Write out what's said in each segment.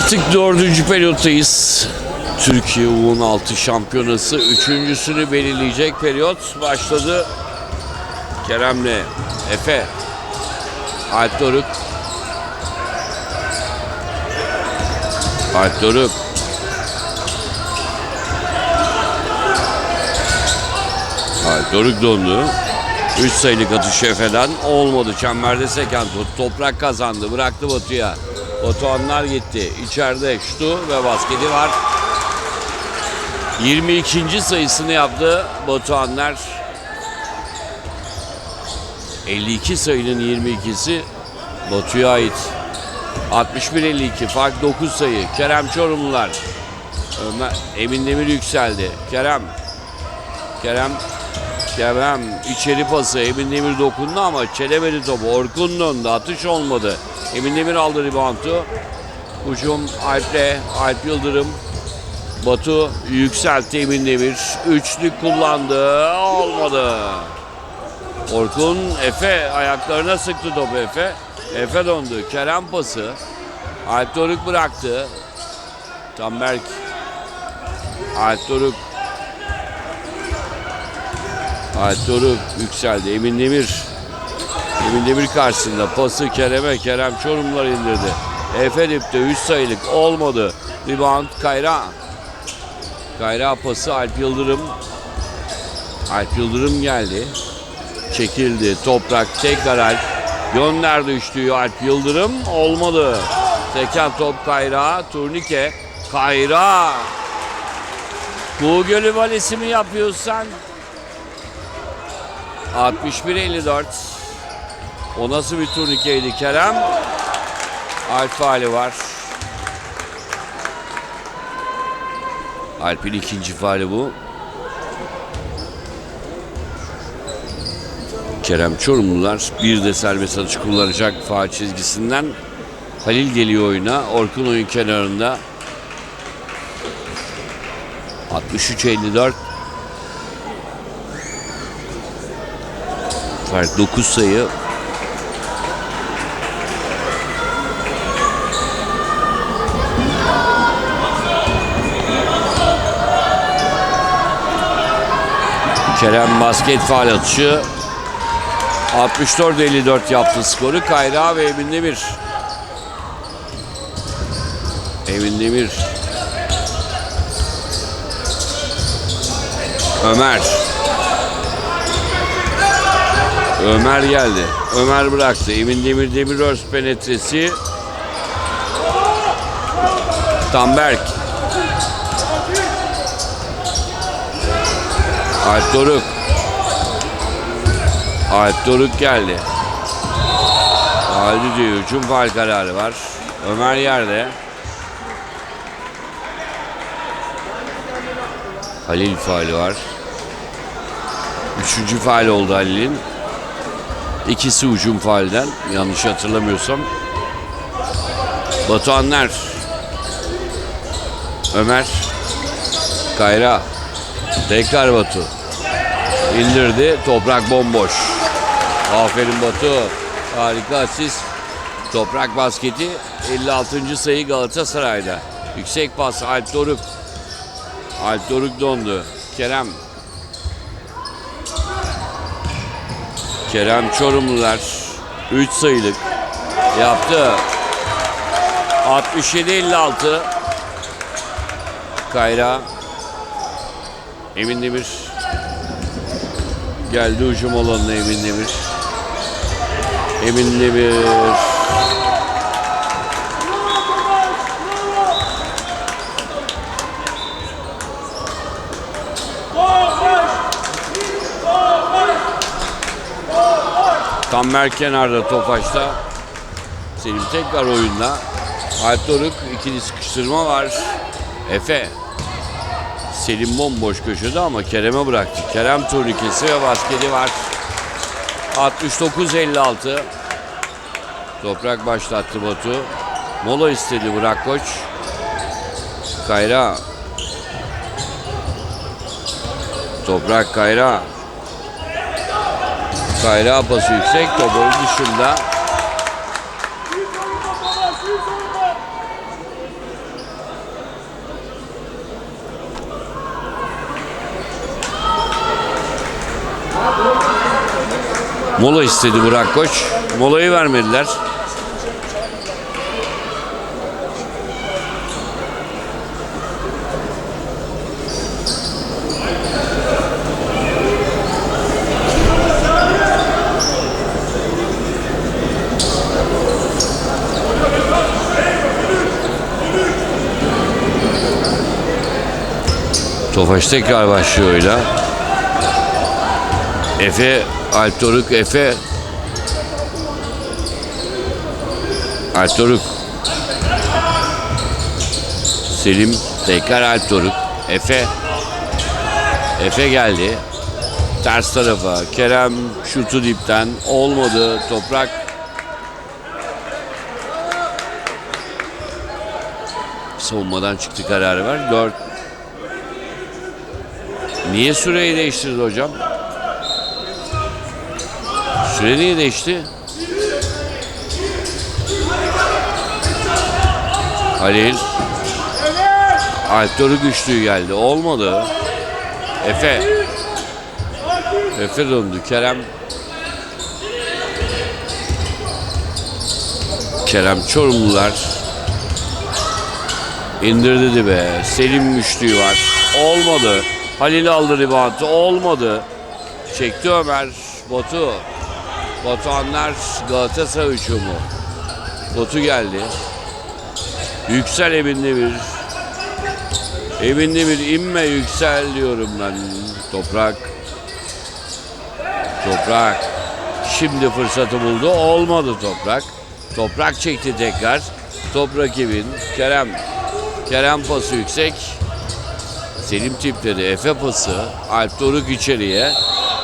Artık dördüncü periyottayız. Türkiye U16 şampiyonası üçüncüsünü belirleyecek periyot başladı. Kerem'le Efe. Alp Doruk. Alp Doruk. Alp Doruk dondu. 3 sayılık atış Efe'den olmadı. Çemberde seken top. Toprak kazandı. Bıraktı Batu'ya. Batuhanlar gitti. İçeride şutu ve basketi var. 22. sayısını yaptı Batuhanlar. 52 sayının 22'si Batu'ya ait. 61-52 fark 9 sayı. Kerem Çorumlular. Ömer, Emin Demir yükseldi. Kerem. Kerem. Kerem içeri pası. Emin Demir dokundu ama çelemedi topu. Orkun döndü. Atış olmadı. Emin Demir aldı reboundu. Hücum Alp'le. Alp Yıldırım. Batu yükseltti Emin Demir. Üçlük kullandı. Olmadı. Orkun Efe ayaklarına sıktı topu Efe. Efe döndü. Kerem pası. Alp Doruk bıraktı. Tamberk. Alp Doruk. Alp Doruk yükseldi. Emin Demir. Emin Demir karşısında pası Kerem'e. Kerem Çorumlar indirdi. Efe dipte 3 sayılık olmadı. Rebound Kayra. Kayra pası Alp Yıldırım. Alp Yıldırım geldi. Çekildi. Toprak tekrar Alp. Gönderdi üçlüyü Alp Yıldırım. Olmadı. Teken top Kayra. Turnike. Kayra. Kuğu Gölü valisi mi yapıyorsan? 61-54. O nasıl bir turnikeydi Kerem? Alp faali var. Alp'in ikinci faali bu. Kerem Çorumlular bir de serbest atış kullanacak faal çizgisinden. Halil geliyor oyuna. Orkun oyun kenarında. 63-54. Fark 9 sayı. Kerem basket faal atışı. 64-54 yaptı skoru. Kayra ve Emin Demir. Emin Demir. Ömer. Ömer geldi. Ömer bıraktı. Emin Demir Demirörs penetresi. Tamberk. Alp Doruk. Alp Doruk geldi. Diyor. Hücum faal kararı var. Ömer yerde. Halil faali var. Üçüncü faal oldu Halil'in. İkisi hücum faalden. Yanlış hatırlamıyorsam. Batuhanlar. Ömer. Kayra. Tekrar Batu. İndirdi. Toprak bomboş. Aferin Batu. Harika asist. Toprak basketi 56. sayı Galatasaray'da. Yüksek pas Alp Doruk. Alp Doruk dondu. Kerem. Kerem Çorumlular 3 sayılık yaptı. 67-56. Kayra. Emin Demir. Geldi hücum alanına Emin Demir. Emin Demir. Tammer kenarda Tofaş'ta. Selim tekrar oyunda. Alp Doruk ikili sıkıştırma var. Efe. Selim bomboş köşede ama Kerem'e bıraktı. Kerem turnikesi ve basketi var. 69-56. Toprak başlattı Batu. Mola istedi Burak Koç. Kayra. Toprak Kayra. Kayra pası yüksek. Topun dışında. Mola istedi Burak Koç. Molayı vermediler. Tofaş tekrar başlıyor oyuna. Efe, Alp Efe. Alp. Selim, tekrar Alp. Efe. Efe geldi. Ters tarafa. Kerem şutu dipten. Olmadı. Toprak. Savunmadan çıktı kararı var. 4 Niye süreyi değiştirdi hocam? Süre niye değişti? Halil. Alptor'u güçlü geldi. Olmadı. Efe. Efe döndü. Kerem. Kerem Çorumlular. İndirdi be. Selim güçlüğü var. Olmadı. Halil aldı ribantı. Olmadı. Çekti Ömer. Batu. Batuhanlar Galatasaray uçumu. Batu geldi. Yüksel evinde bir. Evinde bir inme yüksel diyorum ben. Toprak. Toprak. Şimdi fırsatı buldu. Olmadı Toprak. Toprak çekti tekrar. Top rakibin. Kerem. Kerem pası yüksek. Selim tipledi. Efe pası. Alp Doruk içeriye.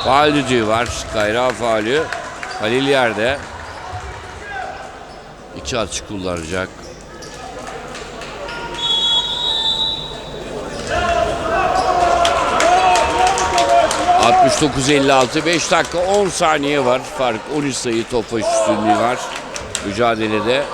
Faal düdüğü var. Kayra faali. Halil yerde. İki atış kullanacak. ...69-56... ...5 dakika 10 saniye var... ...fark 13 sayı topa üstünlüğü var... ...mücadelede...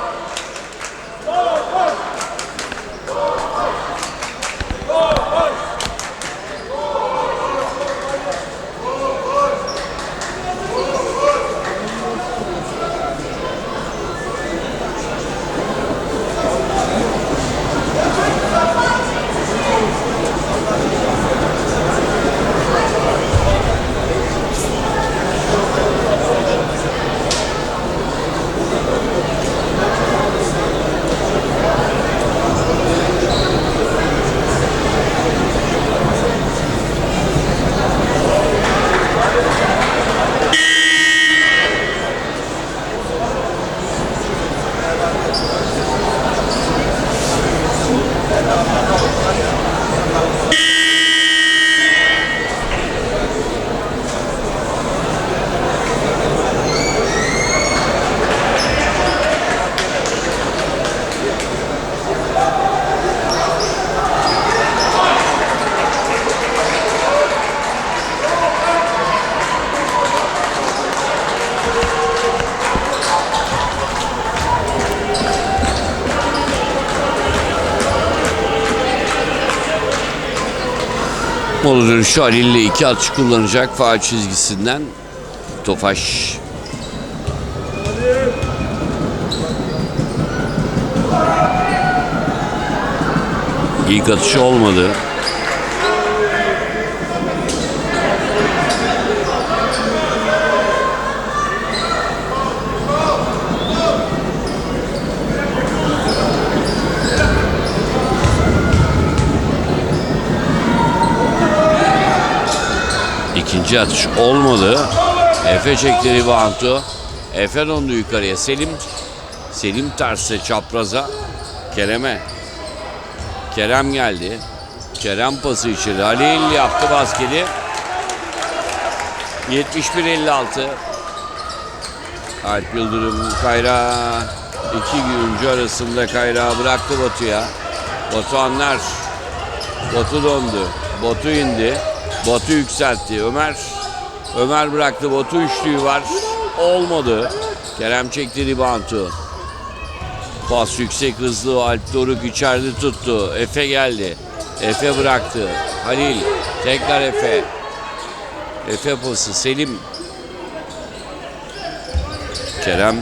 Mola dönüşü Halil ile iki atış kullanacak faal çizgisinden. Tofaş. İlk atışı olmadı. Atış olmadı. Efe çekti reboundu. Efe dondu yukarıya. Selim Selim terse çapraza. Kerem'e. Kerem geldi. Kerem pası içeri. Halil yaptı basketi. 71-56. Alp Yıldırım Kayra iki oyuncu arasında Kayra bıraktı Batu'ya. Batuhanlar Batu döndü. Batu indi. Batu yükseltti. Ömer Ömer bıraktı. Batu üçlüğü var. Olmadı. Kerem çekti reboundu. Pas yüksek hızlı. Alp Doruk içeride tuttu. Efe geldi. Efe bıraktı. Halil. Tekrar Efe. Efe pası. Selim. Kerem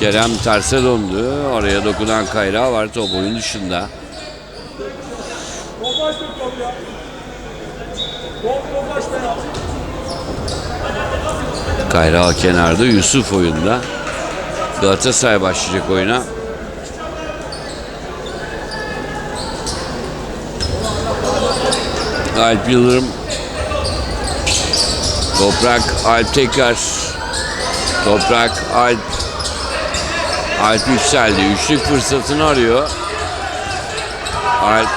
Kerem terse döndü. Oraya dokunan kayrağı var. Top oyun dışında. Topaç da top ya. Top topaç da ya. Kayrağı kenarda. Yusuf oyunda. Galatasaray başlayacak oyuna. Alp Yıldırım. Toprak Alp tekrar. Toprak Alp. Alp yükseldi. Üçlük fırsatını arıyor. Alp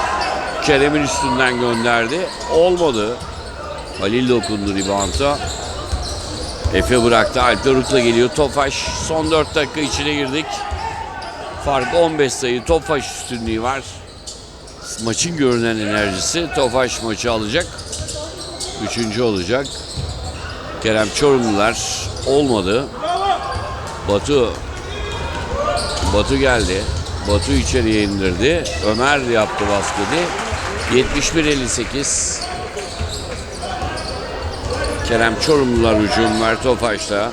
Kerem'in üstünden gönderdi. Olmadı. Halil dokundu ribanta. Efe bıraktı. Alp Doruk'la geliyor. Tofaş son 4 dakika içine girdik. Fark 15 sayı. Tofaş üstünlüğü var. Maçın görünen enerjisi. Tofaş maçı alacak. Üçüncü olacak. Kerem Çorumlular olmadı. Batu Batu geldi. Batu içeriye indirdi. Ömer yaptı baskıyı. 71-58. Kerem Çorumlular hücum var Tofaş'ta.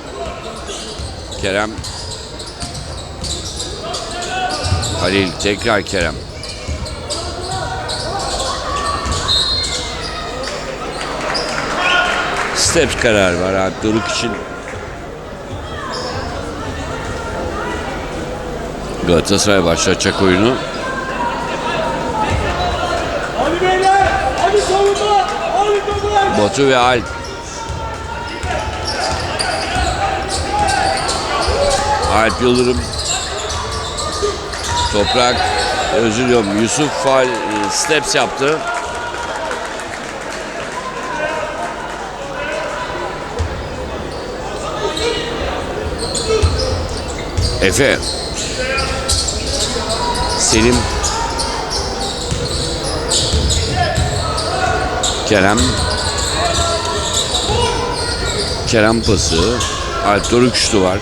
Kerem Halil tekrar Kerem. Steps karar var Alp Doruk için. Galatasaray başlatacak oyunu. Batu ve Alp. Alp Yıldırım. Toprak. Özür diliyorum. Yusuf faal e, steps yaptı. Efe. Selim. Kerem. Kerem pası. Alp Doruk şutu var.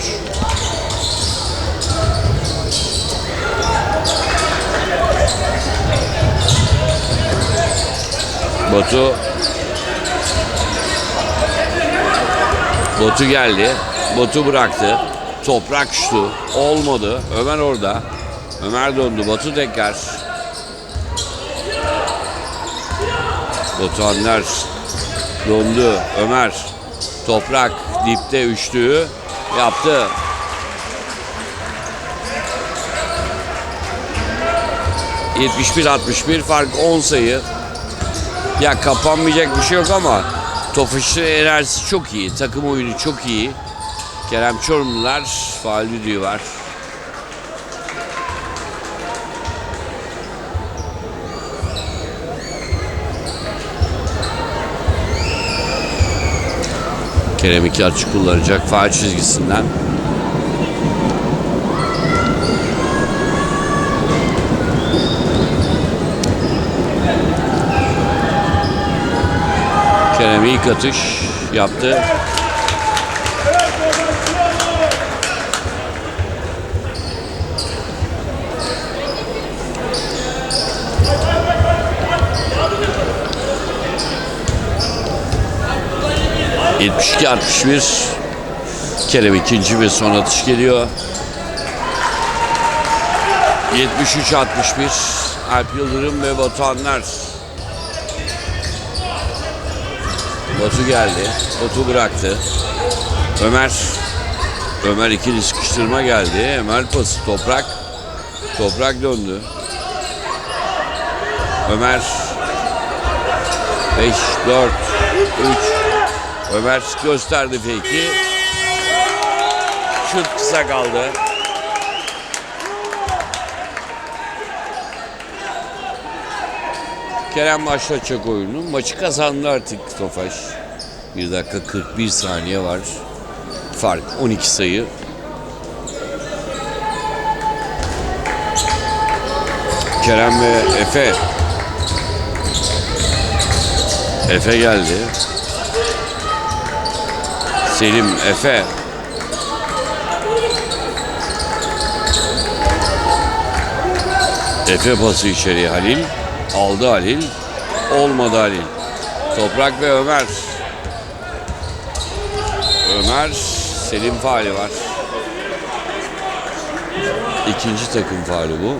Batu Batu geldi. Batu bıraktı. Toprak şutu. Olmadı. Ömer orada. Ömer döndü. Batu tekrar. Batuhanlar döndü. Ömer. Toprak dipte üçlüğü yaptı. ...71-61 fark 10 sayı. Ya kapanmayacak bir şey yok ama... ...Tofaş'ın enerjisi çok iyi. Takım oyunu çok iyi. Kerem Çorumlular faal düdüğü var. Kerem iki açık kullanacak faal çizgisinden. Kerem ilk atış yaptı. ...72-61... ...Kerem ikinci ve son atış geliyor. 73-61... ...Alp Yıldırım ve Batuhanlar... Batu geldi. Batu bıraktı. Ömer. Ömer ikili sıkıştırma geldi. Ömer pası. Toprak. Toprak döndü. Ömer. 5, 4, 3. Ömer gösterdi fake'i. Şut kısa kaldı. Kerem başlatacak oyunu. Maçı kazandı artık Tofaş. 1 dakika 41 saniye var. Fark 12 sayı. Kerem ve Efe. Efe geldi. Selim, Efe. Efe pası içeriye Halil. Aldı Halil. Olmadı Halil. Toprak ve Ömer. Ömer Selim faali var. İkinci takım faali bu.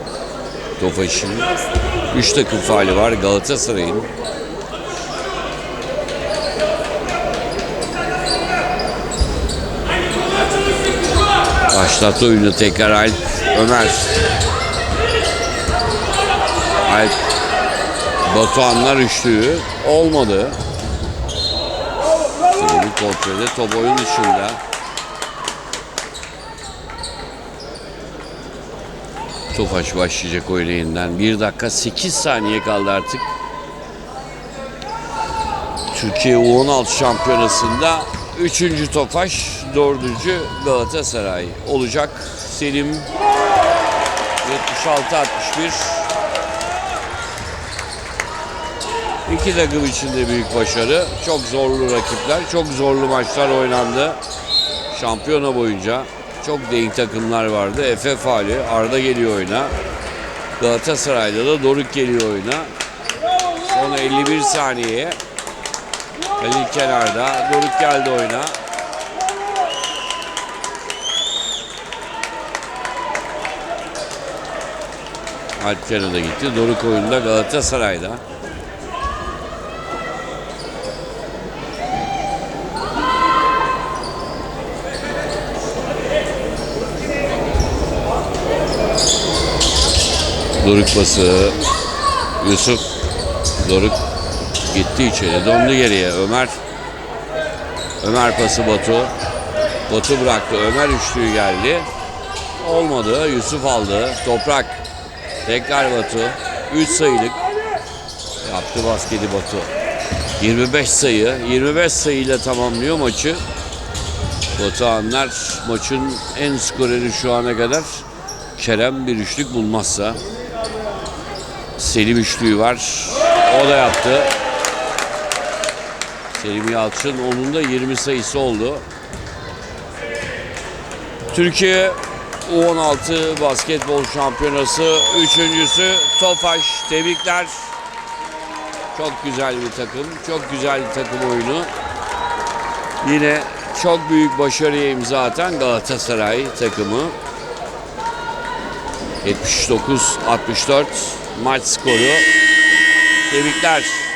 Tofaş'ın. Üç takım faali var Galatasaray'ın. Başlattı oyunu tekrar Alp Ömer. Alp Batuhanlar üçlüğü olmadı. Selim'in kontrolü top oyun dışında. Tofaş başlayacak oyuna yeniden. 1 dakika 8 saniye kaldı artık. Türkiye U16 şampiyonasında 3. Tofaş, 4. Galatasaray olacak. Selim 76-61 İki takım için de büyük başarı. Çok zorlu rakipler, çok zorlu maçlar oynandı. Şampiyona boyunca çok denk takımlar vardı. Efe Fali, Arda geliyor oyuna. Galatasaray'da da Doruk geliyor oyuna. Son 51 saniyeye. Halil kenarda. Doruk geldi oyuna. Alp kenarda gitti. Doruk oyunda Galatasaray'da. Doruk bası. Yusuf. Doruk gitti içeri. Döndü geriye. Ömer. Ömer pası Batu. Batu bıraktı. Ömer üçlüğü geldi. Olmadı. Yusuf aldı. Toprak. Tekrar Batu. 3 sayılık. Yaptı basketi Batu. 25 sayı. 25 sayıyla tamamlıyor maçı. Batuhanlar maçın en skoreri şu ana kadar. Kerem bir üçlük bulmazsa. Selim üçlüğü var. O da yaptı. Selim Yalçın onun da 20 sayısı oldu. Türkiye U16 basketbol şampiyonası üçüncüsü Tofaş. Tebrikler. Çok güzel bir takım. Çok güzel bir takım oyunu. Yine çok büyük başarıya imza atan Galatasaray takımı. 79-64 maç skoru. Tebrikler.